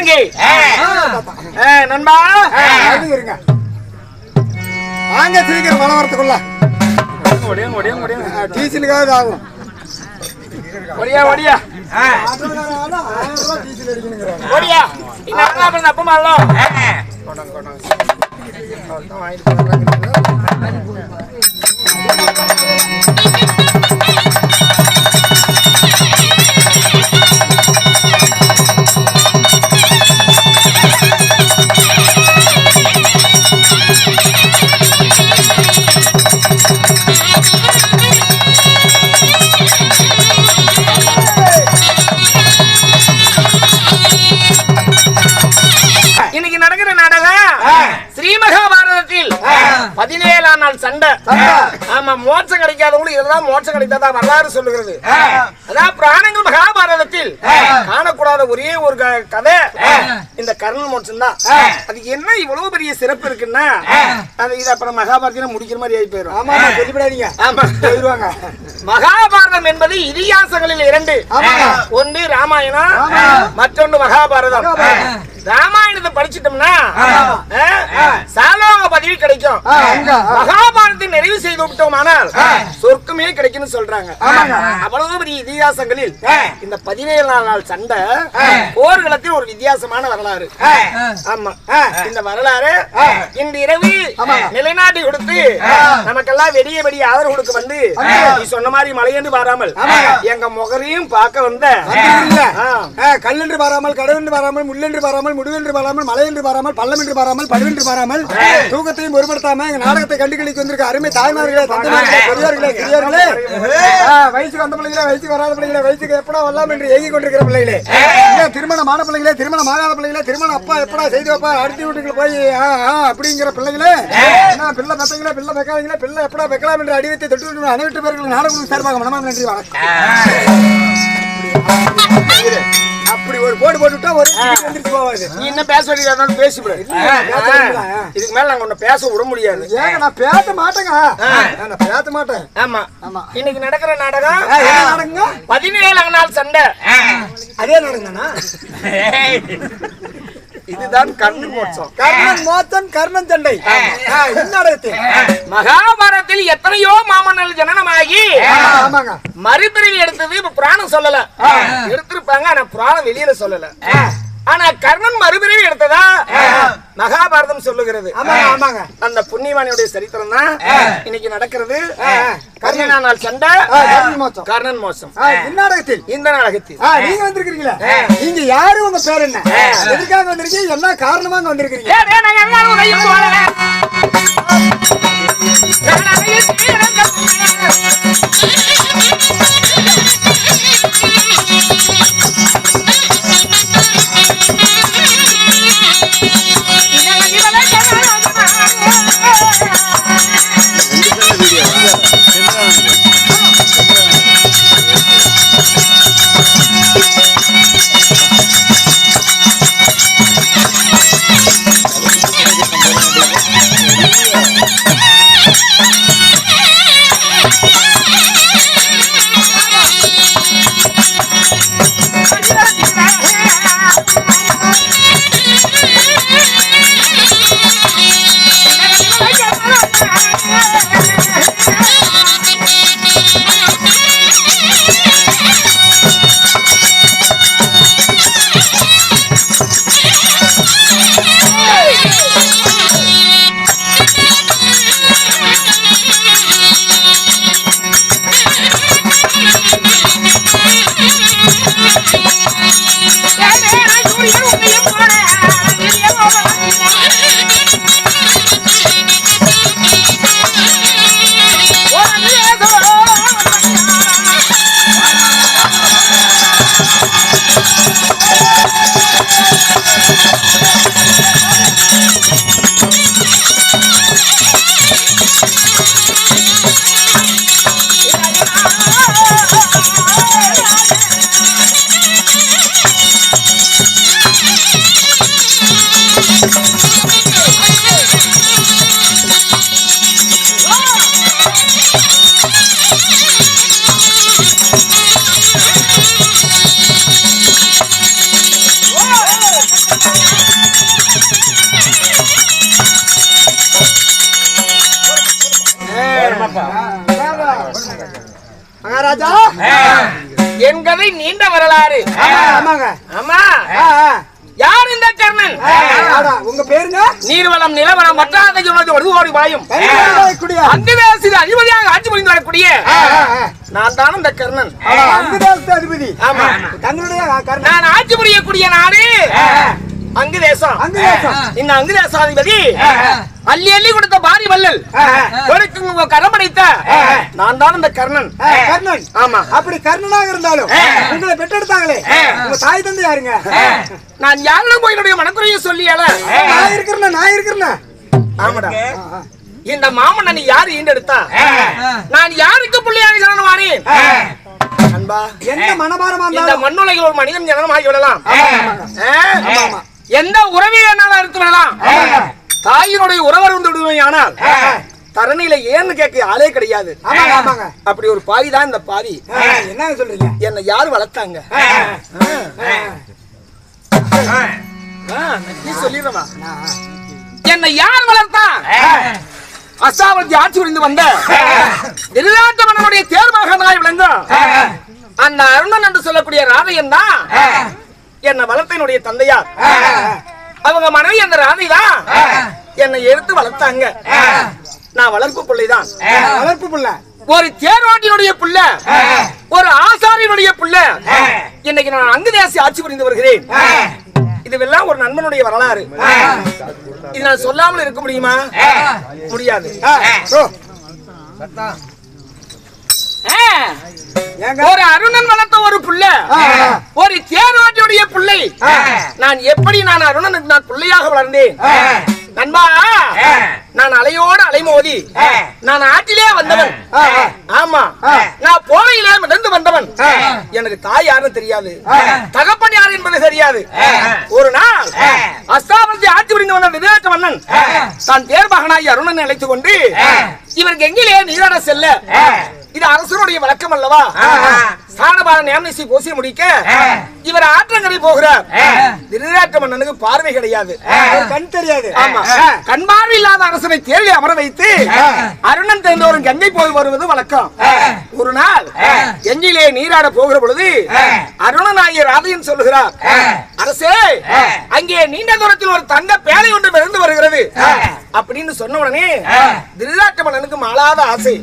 யாருங்க நண்பா. இருங்க வாங்க சீக்கிரம் மழை வரத்துக்குள்ள டீசலுக்காவது ஆகும் ஒடியா ஒடியா. ஒடியா. இன்னும் அப்புறம் அப்பமா இன்னைக்கு மோட்சம் கிடைக்காதவங்களுக்கு இதெல்லாம் மோட்சம் கிடைத்ததா வரலாறு சொல்லுகிறது. அதான் பிராணங்கள் மகாபாரதத்தில் காணக்கூடாத ஒரே ஒரு கதை. இந்த கர்ணன் மோட்சம் தான் அது என்ன இவ்வளவு பெரிய சிறப்பு இருக்குன்னா அது இது அப்புறம் மகாபாரதம் முடிக்கிற மாதிரி ஆகி போயிடும் ஆமா ஆமா சொல்லிவிடாதீங்க ஆமா. போயிடுவாங்க மகாபாரதம் என்பது இதிகாசங்களில் இரண்டு. ஒன்று ராமாயணம் மற்றொன்று மகாபாரதம். ராமாயணத்தை படிச்சிட்டோம்னா சாலோக பதவி கிடைக்கும். மகாபாரதத்தை நிறைவு செய்து விட்டோமானால் சொர்க்கமே கிடைக்கும்னு சொல்றாங்க. அவ்வளவு பெரிய இதிகாசங்களில் இந்த பதினேழாம் நாள் சண்டை போர்க்களத்தில் ஒரு வித்தியாசமான வரலாறு. ஆமா. இந்த வரலாறு இன்று இரவு நிலைநாட்டி கொடுத்து நமக்கெல்லாம் வெடிய வெடிய ஆதரவு கொடுக்க வந்து நீ சொன்ன மாதிரி மலையென்று பாராமல் எங்க முகரையும் பார்க்க வந்த. கல்லென்று பாராமல் கடவென்று பாராமல் முள்ளென்று பாராமல் முடுவென்று பாராமல் மலையென்று பாராமல் பள்ளம் என்று பாராமல் படுவென்று பாராமல் தூக்கத்தையும் பொருட்படுத்தாம எங்க நாடகத்தை கண்டுகளிக்கு வந்திருக்க அருமை தாய்மார்களே தந்தைமார்களே பெரியார்களே சிறியார்களே வயசுக்கு வந்த பிள்ளைகளே வயசுக்கு வராத பிள்ளைகளே வயசுக்கு எப்படா வரலாம் என்று ஏங்கி கொண்டிருக்கிற பிள்ளைகளே. இல்ல, திருமணமான பிள்ளைகளே திருமணம் ஆகாத பிள்ளைகளே திருமணம் அப்பா எப்படா செய்து வைப்பா அடுத்த வீட்டுக்கு போய் அப்படிங்கிற பிள்ளைகளே. என்ன பிள்ளை பெத்தங்களே பிள்ளை பெக்காதீங்களே பிள்ளை எப்படா பெக்கலாம் என்று அடிவத்தை தொட்டு அனைத்து பேர்களும் நாடகம் சார்பாக மனமாக நன்றி வணக்கம். அப்படி ஒரு போடு போட்டுட்டா ஒரு எந்திரிச்சு போவாது நீ என்ன பேச வேண்டியது பேசிவிடு இதுக்கு மேல நாங்க உன்னை பேச விட முடியாது. ஏங்க நான் பேச மாட்டேங்க. நான் பேச மாட்டேன். ஆமா. ஆமா. இன்னைக்கு நடக்கிற நாடகம்? நடக்குங்க பதினேழாம் நாள் சண்டை. அதே நடக்குங்கண்ணா இதுதான் கண்ணு மோட்சம். கர்ணன் மோத்தன் கர்ணன் இந்த நாடகத்தில் மகாபாரதத்தில் எத்தனையோ மாமன்னர்கள் ஜனனமாகி ஆமாங்க. மறுபிறவி எடுத்தது இப்ப புராணம் சொல்லல. எடுத்திருப்பாங்க ஆனா புராணம் வெளியில சொல்லல. ஆனா கர்ணன் மறுபிறவி எடுத்ததா? மகாபாரதம் சொல்லுகிறது. அந்த புண்ணியவானியுடைய சரித்திரம் தான் இன்னைக்கு நடக்கிறது. கர்ணனா நாள் சண்டை. கர்ணன் மோசம் இந்த நாடகத்தில். இந்த நாடகத்தில். நீங்க வந்திருக்கீங்களா நீங்க யாரு உங்க பேர் என்ன? எதுக்காக வந்திருக்கீங்க? என்ன காரணமா இங்க வந்திருக்கீங்க டேய், உங்க பேருங்க? நீர்வளம் நிலவளம் வற்றாத சொன்னது ஒரு குடியா அங்குதேசில் அதிபதியாக ஆட்சி புரிந்து வரக்கூடிய நான் தான் இந்த கர்ணன். அங்குதாசத்து அதிபதி. ஆமா. தங்களுடைய நான் ஆட்சி புரியக்கூடிய நாடு அங்கு தேசம் அங்கு தேசம். இந்த அங்கு தேசாதிபதி அள்ளி அள்ளி கொடுத்த பாரி வல்லல் கொடுக்கு உங்க கரம் படைத்த நான் தான் இந்த கர்ணன். கர்ணன். ஆமா. அப்படி கர்ணனாக இருந்தாலும் உங்களை பெற்றெடுத்தாங்களே. உங்க தாய் தந்தை யாருங்க நான் யாரிடம் போய் என்னுடைய மனக்குறையை சொல்லியால நான் இருக்கிறேன்? நான் இருக்கிறேன்? ஆமாடா. இந்த மாமன்னன் யாரு ஈண்டெடுத்தா? நான் யாருக்கு பிள்ளையாக ஜனனமானேன் அன்பா. எந்த மனபாரமா இந்த இருந்தாலும் மண்ணுலகில் ஒரு மனிதன் ஜனனமாகி விடலாம். ஆ? எந்த உறவை வேணாலும் அறுத்து விடலாம்? தாயினுடைய உறவர் வந்து விடுவேன் ஆனால் தரணியில ஏன்னு கேட்க ஆளே கிடையாது. அப்படி ஒரு பாதி தான் இந்த பாதி ஆ, என்னங்க சொல்றீங்க? என்னை யார் வளர்த்தாங்க? சொல்லிடுறவா என்னை யார் வளர்த்தா? அசாவதி ஆட்சி புரிந்து வந்த திருநாட்டு மன்னனுடைய தேர்மகனாய் விளங்கும் அந்த அருணன் என்று சொல்லக்கூடிய ராதையன் தான் என்னை வளர்த்தனுடைய தந்தையார். அவங்க மனைவி அந்த ராதை தான் என்னை எடுத்து வளர்த்தாங்க. நான் வளர்ப்பு பிள்ளைதான். வளர்ப்பு புள்ள. ஒரு தேர்வாட்டினுடைய புள்ள. ஒரு ஆசாரியனுடைய புள்ள. இன்னைக்கு நான் அங்கு தேசி ஆட்சி புரிந்து வருகிறேன். இதுவெல்லாம் ஒரு நண்பனுடைய வரலாறு. இது நான் சொல்லாமல் இருக்க முடியுமா? முடியாது. ஒரு அருணன் வளர்த்த ஒரு புள்ள. ஒரு தேர்வாட்டியுடைய பிள்ளை. நான் எப்படி நான் அருணனுக்கு நான் பிள்ளையாக வளர்ந்தேன்? நண்பா நான் அலையோடு அலைமோதி. நான் ஆற்றிலே வந்தவன். ஆமா. நான் போலையிலே மிதந்து வந்தவன். எனக்கு தாய் யாருன்னு தெரியாது. தகப்பன் யார் என்பது தெரியாது. ஒரு நாள் அஸ்தாபனத்தை ஆட்சி புரிந்து வந்த விவேக மன்னன் தான் தேர்மகனாய் அருணனை அழைத்துக் கொண்டு இவருக்கு எங்கிலே நீராட செல்ல. இது அரசனுடைய வழக்கம் அல்லவா? ஸ்தானபார நேமனிசி பூசி முடிக்க இவர் ஆற்றங்கரை போகிறார். திருநாட்டு மன்னனுக்கு பார்வை கிடையாது. கண் தெரியாது. ஆமா. கண் பார்வை இல்லாத அரசனை தேடி அமர வைத்து அருணன் தெரிந்தவரும் கங்கை போய் வருவது வழக்கம். ஒரு நாள் கங்கையிலே நீராட போகிற பொழுது அருணனாகிய ராதையன் சொல்லுகிறார். அரசே அங்கே நீண்ட தூரத்தில் ஒரு தங்க பேழை ஒன்று மிதந்து வருகிறது. அப்படின்னு சொன்ன உடனே திருநாட்டு மன்னனுக்கு மாளாத ஆசை.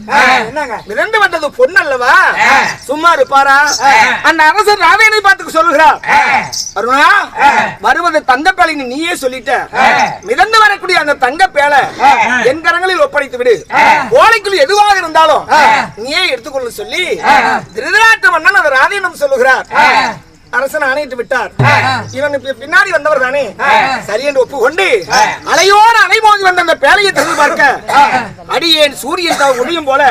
என்னங்க? மிதந்து வந்தது பொண்ணு அல்லவா? சும்மா இருப்பாரா? அந்த அரசர் ராதையனை பார்த்து சொல்லுகிறார். அருணா வருவது தங்க பேலை நீயே சொல்லிட்ட. மிதந்து வரக்கூடிய அந்த தங்க பேலை என் கரங்களில் ஒப்படைத்து விடு. ஓலைக்குள் எதுவாக இருந்தாலும் நீயே எடுத்துக்கொள்ள சொல்லி திருநாட்டு மன்னன் அந்த ராதையிடம் சொல்லுகிறார். அரசன் ஆணையிட்டு விட்டார். இவன் பின்னாடி வந்தவர் தானே? சரி என்று ஒப்புக்கொண்டு அலையோடு அலைமோதி வந்த அந்த பேலையை திறந்து பார்க்க அடியேன் சூரியன் தவ ஒளியும் போல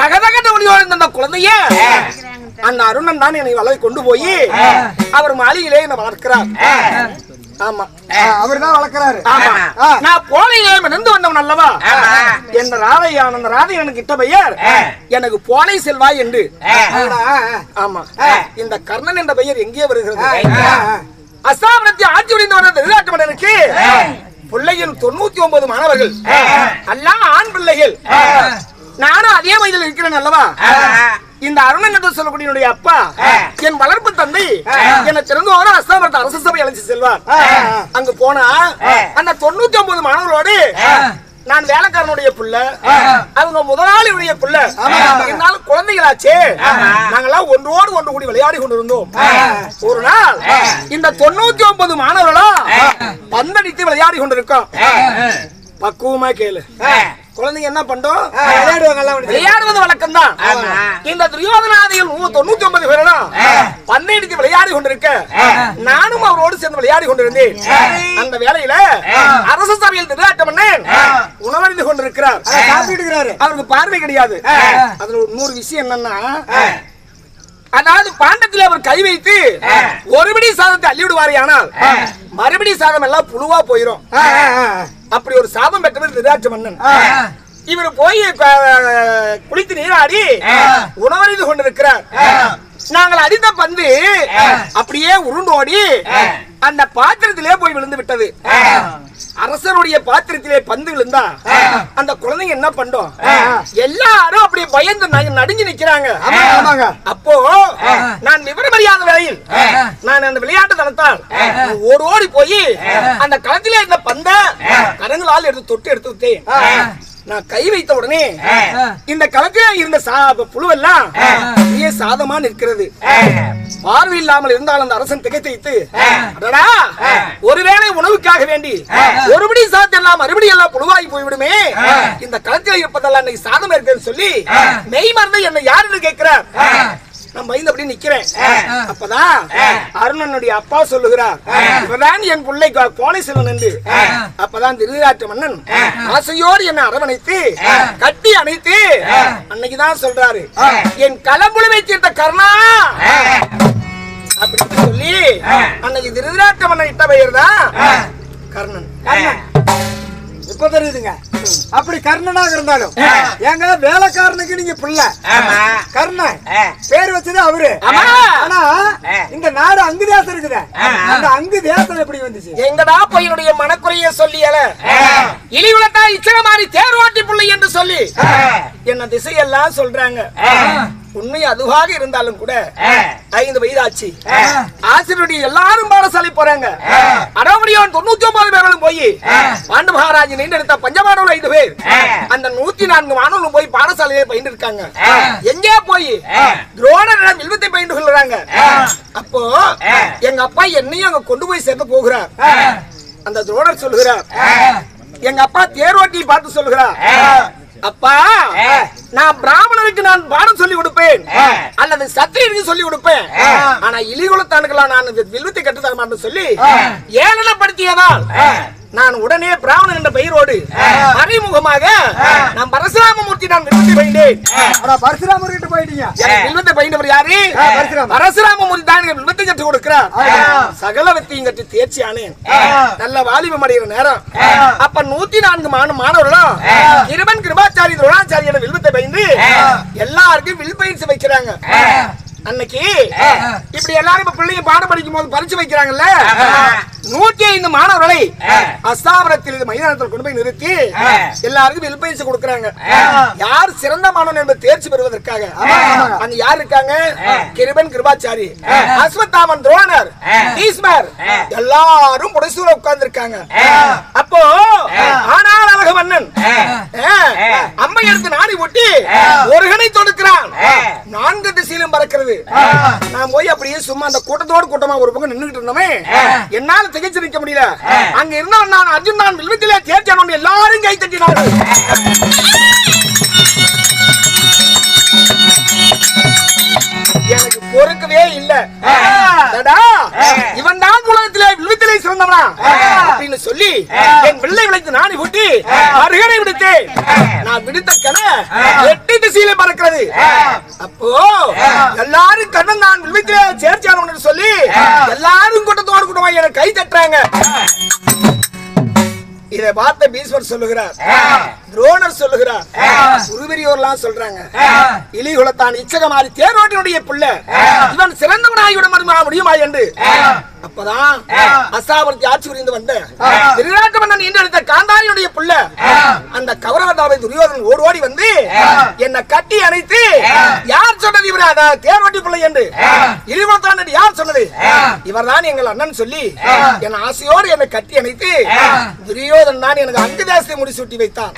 தகதகத ஒளியோடு இருந்த அந்த குழந்தைய அந்த அருணன் தான் என்னை வளர்த்து கொண்டு போய் அவர் மாளிகையிலே என்னை வளர்க்கிறார். ஆமா. அவர்தான் வளர்க்கறாரு. ஆமா. ஆ. நான் மிதந்து வந்தவன் அல்லவா? என்ற ராதையான அந்த ராதை எனக்கு இட்ட பெயர் எனக்கு போலை செல்வாய் என்று. ஆமா. இந்த கர்ணன் என்ற பெயர் எங்கே வருகிறது. அஸ்தாபனத்தை ஆட்சி புரிந்து வந்த திருநாட்டு மன்னனுக்கு பிள்ளைகள் தொண்ணூத்தி ஒன்பது மாணவர்கள். எல்லாம் ஆண் பிள்ளைகள். நானும் அதே வயதில் இருக்கிறேன் அல்லவா? இந்த என்று சொல்லக்கூடிய என்னுடைய அப்பா என் வளர்ப்பு தந்தை என்னை திறந்து ஒரு அஸ்தாபனத்தை அரசு சபை அழைச்சு செல்வார். அங்க போனா அந்த தொண்ணூத்தி ஒன்பது மாணவர்களோடு நான் வேலைக்காரனுடைய புள்ள அவங்க முதலாளியுடைய புள்ள. இருந்தாலும் குழந்தைகளாச்சே. நாங்கெல்லாம் ஒன்றோடு ஒன்று கூடி விளையாடி கொண்டிருந்தோம். ஒரு நாள் இந்த தொண்ணூத்தி ஒன்பது மாணவர்களும் பந்தடித்து விளையாடி கொண்டிருக்கோம். பக்குவமா கேளு. குழந்தைங்க என்ன பண்றோம். விளையாடுவது வழக்கம் தான் இந்த துரியோதனாதிகள் தொண்ணூத்தி ஒன்பது பேரும் பந்தயடித்து விளையாடி கொண்டிருக்க. நானும் அவரோடு சேர்ந்து விளையாடி கொண்டிருந்தேன். அந்த வேளையில அரசு சபையில் திருநாட்ட மன்னன் உணவறிந்து கொண்டிருக்கிறார். அவருக்கு பார்வை கிடையாது. அதுல ஒரு நூறு விஷயம் என்னன்னா அதாவது பாண்டத்தில் அவர் கை வைத்து ஒருபடி சாதத்தை அள்ளி விடுவாரே ஆனால் மறுபடி சாதம் எல்லாம் புழுவா போயிரும். அப்படி ஒரு சாபம் பெற்றவர் திருராட்ச மன்னன். இவர் போய் குளித்து நீராடி உணவறிந்து கொண்டிருக்கிறார். நாங்கள் அடித்த பந்து அப்படியே உருண்டோடி அந்த பாத்திரத்திலே போய் விழுந்து விட்டது. அரசருடைய பாத்திரத்திலே பந்து விழுந்தா அந்த குழந்தைங்க என்ன பண்ணோம் எல்லாரும் அப்படி பயந்து நடுங்கி நிக்கிறாங்க. அப்போ நான் விவரம் அறியாத வேளையில் நான் அந்த விளையாட்டு தனத்தால் ஓடி ஓடி போய் அந்த களத்திலே இருந்த பந்த கரங்களால் எடுத்து தொட்டு எடுத்து விட்டேன். நான் கை வைத்த உடனே இந்த களத்திலே இருந்த புழுவெல்லாம் அப்படியே சாதமா நிற்கிறது. பார்வை இல்லாமல் இருந்தால் அந்த அரசன் திகைத்து அடடா ஒருவேளை உணவுக்காக வேண்டி ஒருபடி சாதம் எல்லாம் மறுபடி எல்லாம் புழுவாகி போய்விடுமே. இந்த களத்தில் இருப்பதெல்லாம் இன்னைக்கு சாதம் இருக்குன்னு சொல்லி மெய் மறந்து என்னை யாருன்னு கேட்கிறார்? நான் பயந்தபடி நிக்கிறேன். அப்பதான் அருணனுடைய அப்பா சொல்லுகிறார். இவர்தான் என் பிள்ளை கோலை செல்வன் என்று. அப்பதான் திருவிழாட்டு மன்னன் ஆசையோடு என்னை அரவணைத்து கட்டி அணைத்து அன்னைக்குதான் சொல்றாரு. என் களம்புழுவை தீர்த்த கர்ணா அப்படின்னு சொல்லி அன்னைக்கு திருவிழாட்டு மன்னன் இட்ட பெயர் தான் கர்ணன். இப்ப தெரியுதுங்க. அப்படி கர்ணனாக இருந்தாலும் ஏங்க வேலைக்காரனுக்கு நீங்க பிள்ளை. கர்ணன் பேர் வச்சது அவரு. ஆனா இந்த நாடு அங்கு தேசம் இருக்குதே. அந்த அங்கு தேசம் எப்படி வந்துச்சு? எங்கடா பையனுடைய மனக்குறைய சொல்லியல இழிவுலத்தா இச்சகமாரி தேர் ஓட்டி பிள்ளை என்று சொல்லி என்ன திசையெல்லாம் சொல்றாங்க. உண்மை அதுவாக இருந்தாலும் கூட ஐந்து வயதாச்சு. ஆசிரியருடைய எல்லாரும் பாடசாலை போறாங்க. அடவடியான் தொண்ணூத்தி ஒன்பது பேர்களும் போய் பாண்டு மகாராஜ் நீண்டெடுத்த பஞ்சமானவர்கள் ஐந்து பேர். அந்த நூத்தி நான்கு மாணவர்களும் போய் பாடசாலையிலே பயின்று இருக்காங்க எங்கே போய்? துரோணரிடம் வில்வத்தை பயின்று கொள்றாங்க அப்போ எங்க அப்பா என்னையும் அங்க கொண்டு போய் சேர்த்து போகிறார். அந்த துரோணர் சொல்லுகிறார் எங்க அப்பா தேரோட்டி பார்த்து சொல்லுகிறார் அப்பா நான் பிராமணருக்கு நான் பாடம் சொல்லி கொடுப்பேன். அல்லது சத்திரியருக்கு சொல்லி கொடுப்பேன். ஆனா இலிகுலத்தானுக்கெல்லாம் நான் வில்வத்தை கட்டு தர மாட்டேன்னு சொல்லி ஏளனப்படுத்தியதால் நான் உடனே பிராமணன் என்ற பெயரோடு மறைமுகமாக நான் பரசுராமமூர்த்தி நான் வில்வத்தை பயின்றேன் ஆனா பரசுராமர் கிட்ட போயிட்டீங்க. வில்வத்தை பயின்றவர் யாரு. பரசுராமமூர்த்தி தான் வில்வத்தை கற்றுக் கொடுக்கிறார். சகல வித்தையும் கற்று தேர்ச்சி ஆனேன் நல்ல வாலிபம் அடைகிற நேரம். அப்ப நூத்தி நான்கு மாணவ மாணவர்களும் கிருபன் கிருபாச்சாரி துரோணாச்சாரி என வில்வத்தை பயின்று எல்லாருக்கும் வில் பயிற்சி வைக்கிறாங்க அன்னைக்கு இப்படி எல்லாரும் இப்ப பிள்ளைங்க பாடம் படிக்கும் போது பரிச்சு வைக்கிறாங்கல்ல? நூத்தி ஐந்து மாணவர்களை அஸ்தாபரத்தில் இது மைதானத்தில் கொண்டு போய் நிறுத்தி எல்லாருக்கும் வில் பயிற்சி கொடுக்கறாங்க. யார் சிறந்த மாணவன் என்பது தேர்ச்சி பெறுவதற்காக? அங்க யார் இருக்காங்க? கிருபன் கிருபாச்சாரி அஸ்வத்தாமன் துரோணர் பீஸ்மர் எல்லாரும் புடைசூழ உட்கார்ந்து இருக்காங்க அப்போ ஆனால் அழக மன்னன் அம்மை எடுத்து நாடி ஒட்டி ஒரு கணை தொடுக்கிறான். நான்கு திசையிலும் பறக்கிறது. நான் போய் அப்படியே சும்மா அந்த கூட்டத்தோடு கூட்டமா ஒரு பக்கம் நின்னுகிட்டு இருந்தோமே என்னால திகைச்சு நிக்க முடியல. அங்க இருந்தவன் நான் அர்ஜுன் நான் வில்வத்திலே தேர்ச்சானோன்னு எல்லாரும் கை தட்டினார்கள் பொறுக்கவே இல்ல. இவன் தான் உலகத்திலே வில்வத்திலே சிறந்தவனா? அப்படின்னு சொல்லி என் பிள்ளை விளைத்து நாணி ஊட்டி அருகனை விடுத்தேன். நான் விடுத்த கண எட்டு திசையிலே பறக்கிறது. அப்போ எல்லாரும் கண்ணன் நான் வில்வத்திலே சேர்ச்சானவன் சொல்லி எல்லாரும் கூட்டத்தோடு கூட்டமா எனக்கு கை தட்டுறாங்க. இதை பார்த்த பீஸ்வர் சொல்லுகிறார். துரோணர் சொல்லுகிறார். குருவெறியோர்லாம் சொல்றாங்க. இலிகுலத்தான் இச்சகமாரி தேரோட்டினுடைய பிள்ளை. இவன் சிறந்தவனாகிவிட முடியுமா என்று? அப்பதான் அசாபுரத்தி ஆட்சி புரிந்து வந்த திருநாட்டு மன்னன் ஈண்டெடுத்த காந்தாரியுடைய பிள்ளை. அந்த கௌரவதாவை துரியோதனன் ஓடி ஓடி வந்து என்னை கட்டி அணைத்து யார் சொன்னது இவர் அத தேரோட்டி பிள்ளை என்று. இழிவுத்தான் என்று யார் சொன்னது? இவர்தான் எங்கள் அண்ணன் சொல்லி என் ஆசையோடு என்னை கட்டி அணைத்து துரியோதன் தான் எனக்கு அங்கு தேசத்தை முடிசூட்டி வைத்தான்.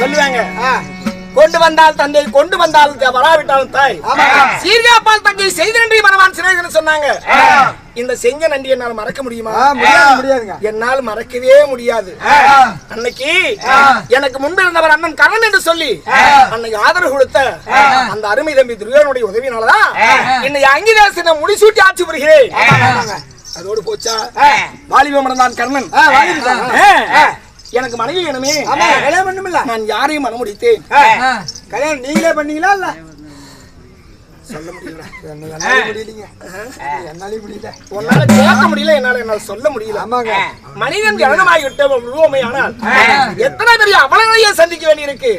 சொல்லுவாங்க. கொண்டு வந்தால் தந்தை கொண்டு வந்தால் வராவிட்டாலும் தாய். சீர்காப்பால் தங்கை செய்த நன்றி மறவான் சிநேகன் சொன்னாங்க. இந்த செஞ்ச நன்றி என்னால் மறக்க முடியுமா? முடியாதுங்க. என்னால் மறக்கவே முடியாது. அன்னைக்கு எனக்கு முன்பு இருந்தவர் அண்ணன் கரண் என்று சொல்லி அன்னைக்கு ஆதரவு கொடுத்த அந்த அருமை தம்பி துரியோனுடைய உதவினாலதான் இன்னைக்கு அங்கிதாசனை முடிசூட்டி ஆட்சி புரிகிறேன். அதோடு போச்சா? வாலிபம் தான் கர்ணன். எனக்கு மனைவி வேணுமே. ஆமா. கல்யாணம் பண்ணுமில்ல நான் யாரையும் மனமுடித்தேன் கல்யாணம் நீங்களே பண்ணீங்களா இல்ல? சொல்ல முடியல. என்ன- என்னால முடியலீங்க. முடியல. உன்னால கேட்க முடியல என்னால என்னால சொல்ல முடியல. ஆமாங்க. மனிதன் ஜனனமாகி விட்ட உருவமை ஆனால் எத்தனை பெரிய அவலங்களையே சந்திக்க வேண்டியிருக்கு.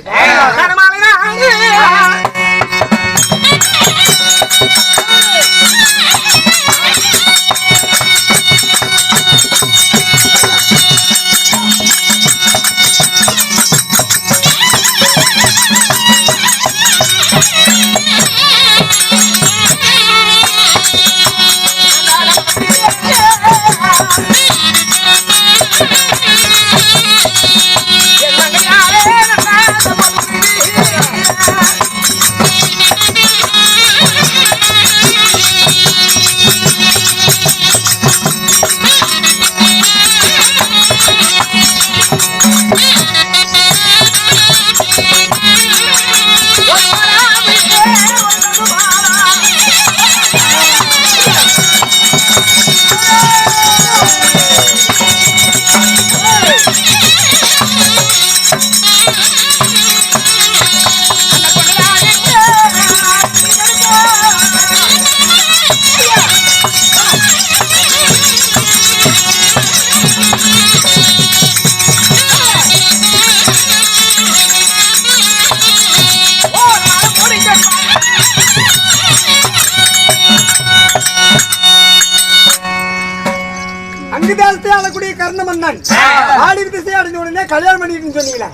கர்ண மன்னன் ஆடி திசை அடைஞ்ச உடனே கல்யாணம் பண்ணிட்டு சொன்னீங்களா?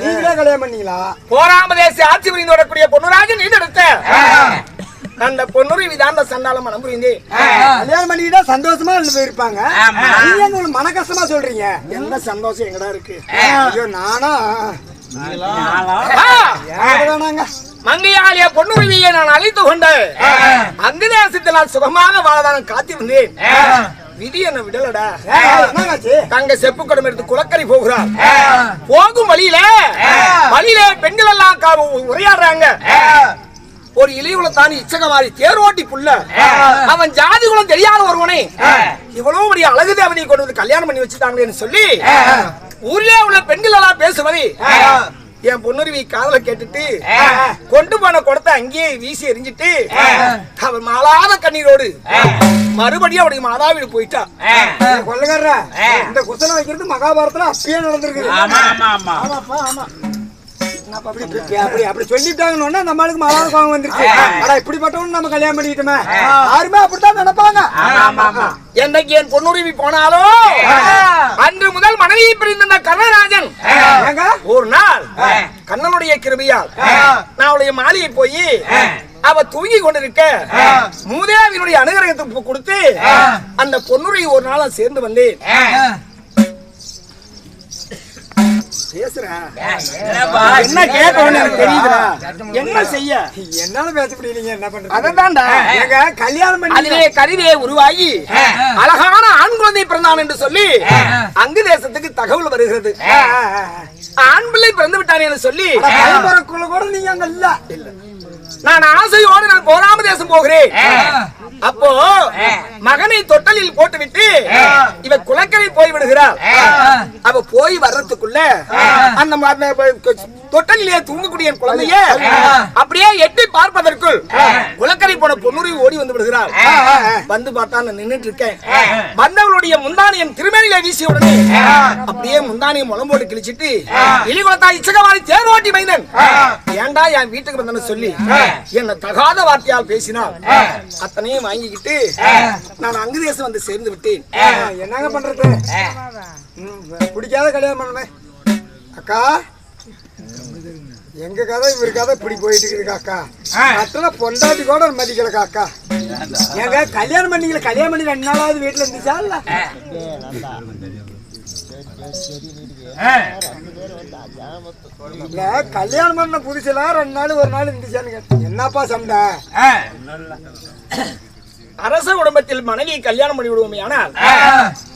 நீங்களே கல்யாணம் பண்ணீங்களா? போராமதேசி ஆட்சி புரிந்து வரக்கூடிய பொன்னுராஜன் இது எடுத்த அந்த பொன்னுரி விதாந்த சண்டால மனம் புரிந்து. கல்யாணம் பண்ணிக்கிட்டா சந்தோஷமா ரெண்டு பேர் இருப்பாங்க நீங்க உங்களுக்கு மன கஷ்டமா சொல்றீங்க? என்ன சந்தோஷம் எங்கடா இருக்கு? ஐயோ நானா? வேணாங்க மங்கையாலிய பொன்னுருவியை நான் அழைத்து கொண்டு அங்கு தேசத்தில் நான் சுகமாக வாழதான் காத்திருந்தேன். விதி என்ன விடலடா? தங்க செப்பு குடம் எடுத்து குளக்கரை போகிறார். போகும் வழியில வழியில பெண்கள் எல்லாம் உரையாடுறாங்க. ஒரு இளையுல தானி இச்சகமாரி தேரோட்டி புள்ள. அவன் ஜாதி குலம் தெரியாத ஒருவனை. இவ்வளவு பெரிய அழகு தேவதையை கொண்டு வந்து கல்யாணம் பண்ணி வச்சுட்டாங்களேன்னு சொல்லி ஊர்லயே உள்ள பெண்கள் எல்லாம் பேசுவதை என் பொண்ணுருவி காதல கேட்டுட்டு கொண்டு போன குடத்தை அங்கேயே வீசி எரிஞ்சிட்டு அவன் மாளாத கண்ணீரோடு மறுபடியும் அவனுடைய மாதா வீடு போயிட்டா கொள்ளக்காரர இந்த குசலம் வைக்கிறது மகாபாரதத்துல அப்பயே நடந்திருக்கு அப்படி அப்படி சொல்லிட்டாங்கன்னு நம்ம ஆளுக்கு கோவம் வந்துருச்சு. இப்படிப்பட்டவன் நம்ம கல்யாணம் பண்ணிக்கிட்டோமே. யாருமே அப்படித்தான் நினைப்பாங்க. என்னைக்கு என் பொன்னுருவி போனாலோ அன்று முதல் மனைவியை பிரிந்த கர்ணராஜன் ஏங்க ஒரு நாள் கண்ணனுடைய கிருபையால் நான் அவளுடைய மாலையை போய் அவ தூங்கி கொண்டிருக்க மூதேவினுடைய அனுகிரகத்தை கொடுத்து அந்த பொன்னுரை ஒரு நாளா சேர்ந்து வந்தேன். என்ன கேட்கணும்னு எனக்கு தெரியுதுடா. என்ன செய்ய? என்னால பேச முடியலீங்க என்ன பண்றது? அததான்டா ஏங்க கல்யாணம் பண்ணி அதிலே உருவாகி அழகான ஆண் குழந்தை பிறந்தான் என்று சொல்லி அங்கு தேசத்துக்கு தகவல் வருகிறது. ஆண் பிள்ளை பிறந்து விட்டானே என்று சொல்லி கூட நீங்க அங்க இல்ல. நான் ஆசையோடு நான் போராம தேசம் போகிறேன். அப்போ மகனை தொட்டலில் போட்டுவிட்டு இவ குளக்கரை போய் விடுகிறாள் அவ போய் வர்றதுக்குள்ள அந்த தொட்டலிலே தூங்கக்கூடிய குழந்தைய அப்படியே எட்டி பார்ப்பதற்குள் குளக்கரை போன பொன்னுரி ஓடி வந்து விடுகிறாள். வந்து பார்த்தா நான் நின்னுட்டு இருக்கேன் வந்தவளுடைய முந்தானியன் திருமேனியில வீசிய உடனே அப்படியே முந்தானியை முளம் போட்டு கிழிச்சிட்டு இலிகுலத்தா இச்சகவாரி தேர் ஓட்டி மைந்தன் ஏன்டா என் வீட்டுக்கு வந்தேன்னு சொல்லி என்ன தகாத வார்த்தையால் பேசினாள். அத்தனையும் வாங்கிக்கிட்டு நான் அங்கு தேசம் வந்து சேர்ந்து விட்டேன். என்னங்க பண்றது? பிடிக்காத கல்யாணம் பண்ணுமே. அக்கா எங்க கதை இவர் கதை இப்படி போயிட்டு இருக்குதுக்கா அக்கா அத்தனை பொண்டாட்டி கூட மதிக்கலக்கா அக்கா ஏங்க கல்யாணம் பண்ணீங்களா கல்யாணம் பண்ணி ரெண்டு நாளாவது வீட்டுல இருந்துச்சா இல்ல? இல்ல கல்யாணம் பண்ண புதுசுல ரெண்டு நாள் ஒரு நாள் இருந்துச்சான்னு கேட்டேன். என்னப்பா சண்டை? அரச குடும்பத்தில் மனைவியை கல்யாணம் பண்ணி விடுவோமே ஆனால்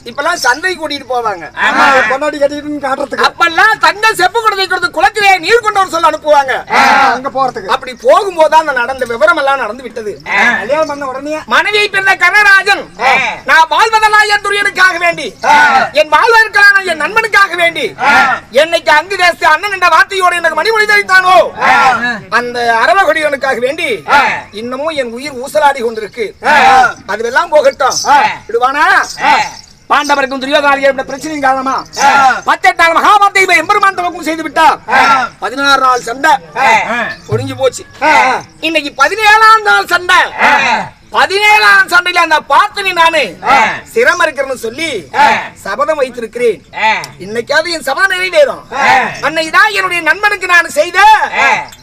இப்பெல்லாம் சந்தை கூட்டிட்டு போவாங்க. ஆமா, பொண்டாட்டி கட்டிட்டு காட்டுறதுக்கு. அப்பெல்லாம் தங்க செப்பு கொடுத்து குளத்திலே நீர் கொண்டு வர சொல்ல அனுப்புவாங்க. அங்க போறதுக்கு. அப்படி போகும்போது அந்த நடந்த விவரம் எல்லாம் நடந்து விட்டது. கல்யாணம் பண்ண உடனே. மனைவியை பிறந்த கனராஜன். நான் வாழ்வதெல்லாம் என் துரியனுக்காக வேண்டி. என் வாழ்வதற்கான என் நண்பனுக்காக வேண்டி. என்னைக்கு அங்கு தேச அண்ணன் என்ற வார்த்தையோடு எனக்கு மணிமொழி தெரிவித்தானோ அந்த அரவகொடியனுக்காக வேண்டி இன்னமும் என் உயிர் ஊசலாடி கொண்டிருக்கு. அதுவெல்லாம் போகட்டும். விடுவானா? பாண்டவருக்கும் துரியோதனாரியும் பிரச்சனையின் காரணமா? பத்தெட்டு நாள் மகாபாரத்தை எம்பெருமான் துவக்கம் செய்து விட்டார். பதினாறு நாள் சண்டை. ஒழிஞ்சு போச்சு. இன்னைக்கு பதினேழாம் நாள் சண்டை. பதினேழாம் சண்டையில அந்த பார்த்தனி நானு சிரம் இருக்கிறேன்னு சொல்லி சபதம் வைத்திருக்கிறேன். இன்னைக்காவது என் சபதம் நிறைவேறும். அன்னைக்குதான் என்னுடைய நண்பனுக்கு நான் செய்த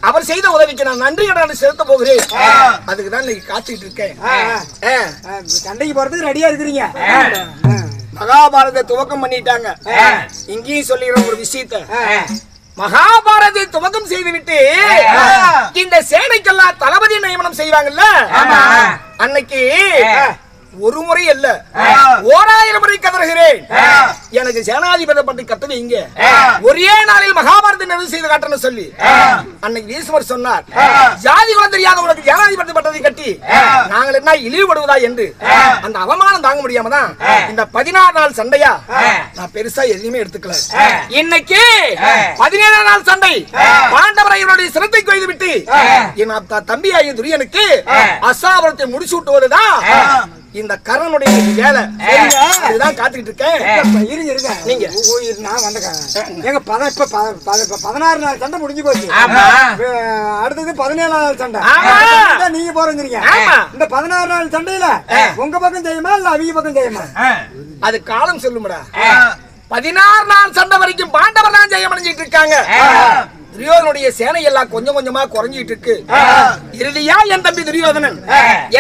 அவர் செய்த உதவிக்கு நான் நன்றி கடன் செலுத்த போகிறேன். அதுக்கு தான் இன்னைக்கு காத்துக்கிட்டு இருக்கேன். சண்டைக்கு போறதுக்கு ரெடியா இருக்கிறீங்க. மகாபாரத துவக்கம் பண்ணிட்டாங்க. இங்கேயும் சொல்லிடுற ஒரு விஷயத்த. மகாபாரதை துவக்கம் செய்துவிட்டு இந்த சேனைக்கெல்லாம் தளபதி நியமனம் செய்வாங்கல்ல? அன்னைக்கு ஒரு முறை அல்ல. ஓராயிரம் முறை கதறுகிறேன். எனக்கு சேனாதிபதி பற்றி கத்து வைங்க ஒரே நாளில் மகாபாரத நிறைவு செய்து காட்டணும் சொல்லி. அன்னைக்கு ஈஸ்வர் சொன்னார் ஜாதி குலம் தெரியாத உனக்கு ஜனாதிபதி பட்டத்தை கட்டி நாங்கள் என்ன இழிவுபடுவதா என்று? அந்த அவமானம் தாங்க முடியாம தான் இந்த பதினாறு நாள் சண்டையா நான் பெருசா எதையுமே எடுத்துக்கல. இன்னைக்கு பதினேழாம் நாள் சண்டை. பாண்டவரை என்னுடைய சிரத்தை கொய்து விட்டு என் அத்தா தம்பி ஆகிய துரியனுக்கு அசாபரத்தை முடிச்சு விட்டுவதுதான் இந்த கர்ணனுடைய இன்னைக்கு வேலை இதுதான் காத்துக்கிட்டு இருக்கேன். இருங்க இருங்க. நீங்க. நான் வந்துக்கேன் எங்க பத இப்ப பத- பத- இப்ப பதினாறு நாள் சண்டை முடிஞ்சு போச்சு. அடுத்தது பதினேழு நாள் சண்டை. நீங்க போறீங்க. இந்த பதினாறு நாள் சண்டையில உங்க பக்கம் செய்யுமா இல்ல அவங்க பக்கம் செய்யுமா அது காலம் சொல்லும்டா. பதினாறு நாள் சண்டை வரைக்கும் பாண்டவர் தான் ஜெயம் அடைஞ்சிட்டு இருக்காங்க துரியோதனுடைய சேனை எல்லாம் கொஞ்சம் கொஞ்சமா குறைஞ்சிட்டு இருக்கு இறுதியா என் தம்பி துரியோதனன்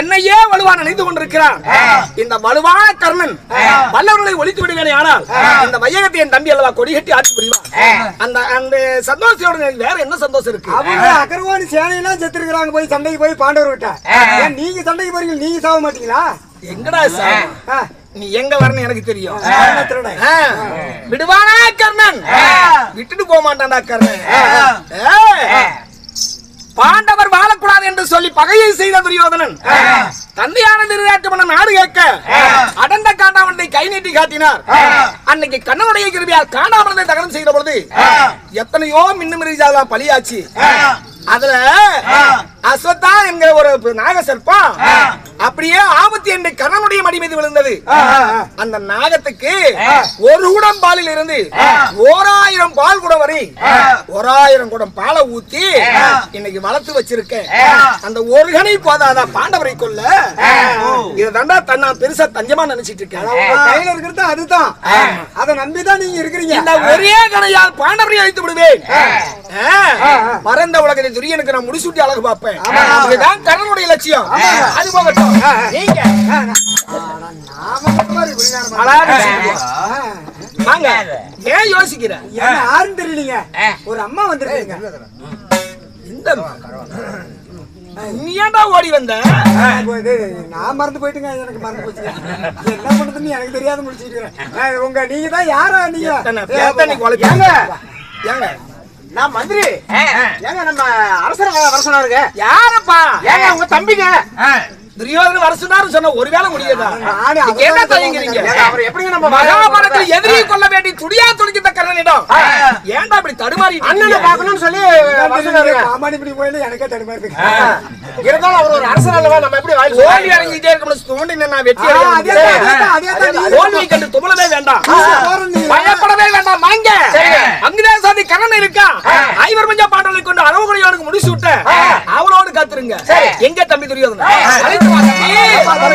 என்னையே வலுவா நினைத்து கொண்டிருக்கிறான். இந்த வலுவான கர்ணன் வல்லவர்களை ஒழித்து விடுவேனே ஆனால் இந்த வையகத்தை என் தம்பி அல்லவா கொடிகட்டி ஆட்சி புரிவான்? அந்த அந்த சந்தோஷத்தோட வேற என்ன சந்தோஷம் இருக்கு? அவங்க அகர்வாணி சேனையெல்லாம் செத்து இருக்கிறாங்க போய் சண்டைக்கு போய் பாண்டவர் விட்டா ஏன் நீங்க சண்டைக்கு போறீங்க நீங்க சாக மாட்டீங்களா? எங்கடா சார் நீ எங்க வரணும் எனக்கு தெரியும். விடுவானா கர்ணன்? விட்டுட்டு போக மாட்டான்டா கர்ணன். பாண்டவர் வாழக்கூடாது என்று சொல்லி பகையை செய்த துரியோதனன். தந்தையான திருநாட்டு நாடு கேட்க அடர்ந்த காண்டாமரத்தை கை நீட்டி காட்டினார். அன்னைக்கு கண்ணனுடைய கிருபியால் காண்டாமரத்தை தகனம் செய்த பொழுது எத்தனையோ மின்னுமிரிஜாலா பலியாச்சு. அதுல அஸ்வத்தா என்கிற ஒரு நாக சர்ப்பம் அப்படியே ஆபத்து என்று கர்ணனுடைய மடி மீது விழுந்தது. அந்த நாகத்துக்கு ஒரு குடம் பாலில் இருந்து ஓராயிரம் பால் குடம் வரை ஓராயிரம் குடம் பாலை ஊத்தி இன்னைக்கு வளர்த்து வச்சிருக்கேன். அந்த ஒரு கணை போதாதா பாண்டவரை கொல்ல? இதுதான்டா தன்னா பெருசா தஞ்சமா நினைச்சிட்டு இருக்கேன். கையில இருக்கிறது அதுதான். அதை நம்பிதான் நீங்க இருக்கிறீங்க. இந்த ஒரே கணையால் பாண்டவரை அழித்து விடுவேன். பரந்த உலகத்தை துரியனுக்கு நான் முடிசூட்டி அழகு பார்ப்பேன். இதுதான் கர்ணனுடைய லட்சியம். அது போகட்டும். நீங்க வாங்க ஏன் யோசிக்கிற என்ன யாருன்னு தெரியலீங்க ஒரு அம்மா வந்திருக்கீங்க இந்த நீ ஏன்டா ஓடி வந்த நான் மறந்து போயிட்டுங்க எனக்கு மறந்து போச்சுங்க என்ன பண்ணுதுன்னு எனக்கு தெரியாத முடிச்சுட்டு இருக்கிறேன் உங்க நீங்க தான் யாரா நீங்க ஏங்க? ஏங்க நான் மந்திரி ஏங்க நம்ம அரசர் வர சொன்னாருங்க யாரப்பா? ஏங்க உங்க தம்பிங்க? துரியோதன வருஷனாரு சொன்ன ஒருவேளை முடியாதா? என்ன நம்ம மகாபாரதத்தில் எதிரியை கொல்ல வேண்டி துடியா துடிக்கிற கர்ணனிடம். ஏன்டா இப்படி தடுமாறி அண்ணனை பார்க்கணும்னு சொல்லி பாமாடி இப்படி போயில எனக்கே தடுமாறி இருந்தாலும் அவர் ஒரு அரசர் அல்லவா? நம்ம எப்படி வாய் தோல்வி அடைஞ்சிட்டே இருக்கணும் தோண்டி நான் வெற்றி தோல்வியை கண்டு துமளவே வேண்டாம். பயப்படவே வேண்டாம். வாங்க. அங்கதான் சாதி கண்ணன் இருக்கா? ஐவர் மஞ்சா பாண்டலை கொண்டு அரவகுடியோனுக்கு முடிச்சு விட்ட அவளோடு காத்துருங்க. எங்க தம்பி துரியோதன 我的